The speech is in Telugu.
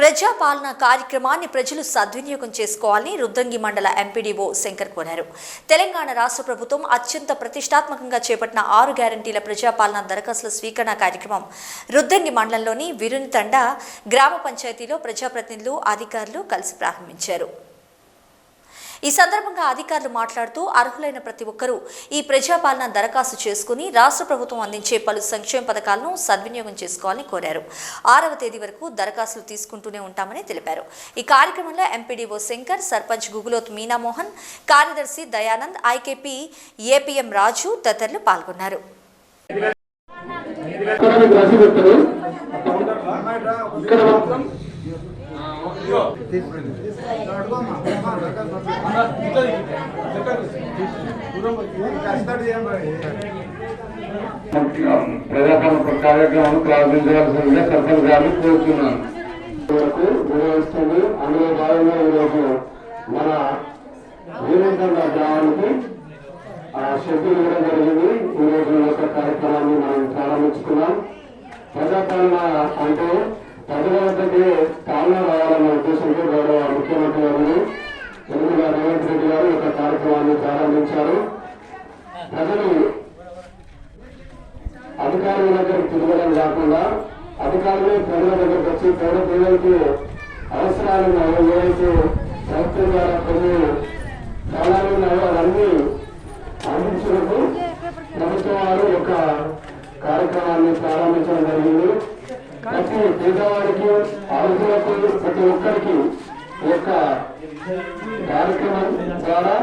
ప్రజాపాలన కార్యక్రమాన్ని ప్రజలు సద్వినియోగం చేసుకోవాలని రుద్రంగి మండల ఎంపీడీఓ శంకర్ కోరారు. తెలంగాణ రాష్ట్ర ప్రభుత్వం అత్యంత ప్రతిష్టాత్మకంగా చేపట్టిన ఆరు గ్యారంటీల ప్రజాపాలన దరఖాస్తుల స్వీకరణ కార్యక్రమం రుద్రంగి మండలంలోని విరునితండ గ్రామ పంచాయతీలో ప్రజాప్రతినిధులు అధికారులు కలిసి ప్రారంభించారు. ఈ సందర్భంగా అధికారులు మాట్లాడుతూ అర్హులైన ప్రతి ఒక్కరూ ఈ ప్రజాపాలన దరఖాస్తు చేసుకుని రాష్ట్ర ప్రభుత్వం అందించే పలు సంక్షేమ పథకాలను సద్వినియోగం చేసుకోవాలని కోరారు. ఆరవ తేదీ వరకు దరఖాస్తులు తీసుకుంటూనే ఉంటామని తెలిపారు. ఈ కార్యక్రమంలో ఎంపీడీఓ శంకర్ సర్పంచ్ గుగులోత్ మీనామోహన్ కార్యదర్శి దయానంద్ ఐకేపీ ఏపీఎం రాజు తదితరులు పాల్గొన్నారు. ఇక్కడ ప్రజాపాలన కార్యక్రమాన్ని ప్రారంభించవలసిందిగా సర్పంచ్ గారిని కోరుతున్నాను వరకు నిర్వహిస్తుంది అందులో భాగంగా ఈరోజు మన వీరేంద్ర గ్రామానికి ఆ షెడ్యూల్ ఇవ్వడం జరిగింది ఈరోజు యొక్క కార్యక్రమాన్ని మనం ప్రారంభించుకున్నాం. ప్రజాపాలన అంటే ప్రజల వద్దకి పాలన రావాలన్న ఉద్దేశంతో గౌరవ ముఖ్యమంత్రి గారు ఎనిమిది రేవంత్ రెడ్డి గారు ఒక యొక్క కార్యక్రమాన్ని ప్రారంభించారు. ప్రజలు అధికారుల దగ్గర తిరగడం కాకుండా అధికారులే ప్రజల దగ్గరకు వచ్చి పేద ప్రజలకు అవసరాలను ఏవైతే ప్రభుత్వం ద్వారా కొన్ని కాలాలు అవన్నీ అందించినప్పుడు ప్రభుత్వం వారు ఒక కార్యక్రమాన్ని ప్రారంభించడం జరిగింది. ప్రతి పేదవాడికి అర్హులకు ప్రతి ఒక్కరికి ఈ యొక్క కార్యక్రమం ద్వారా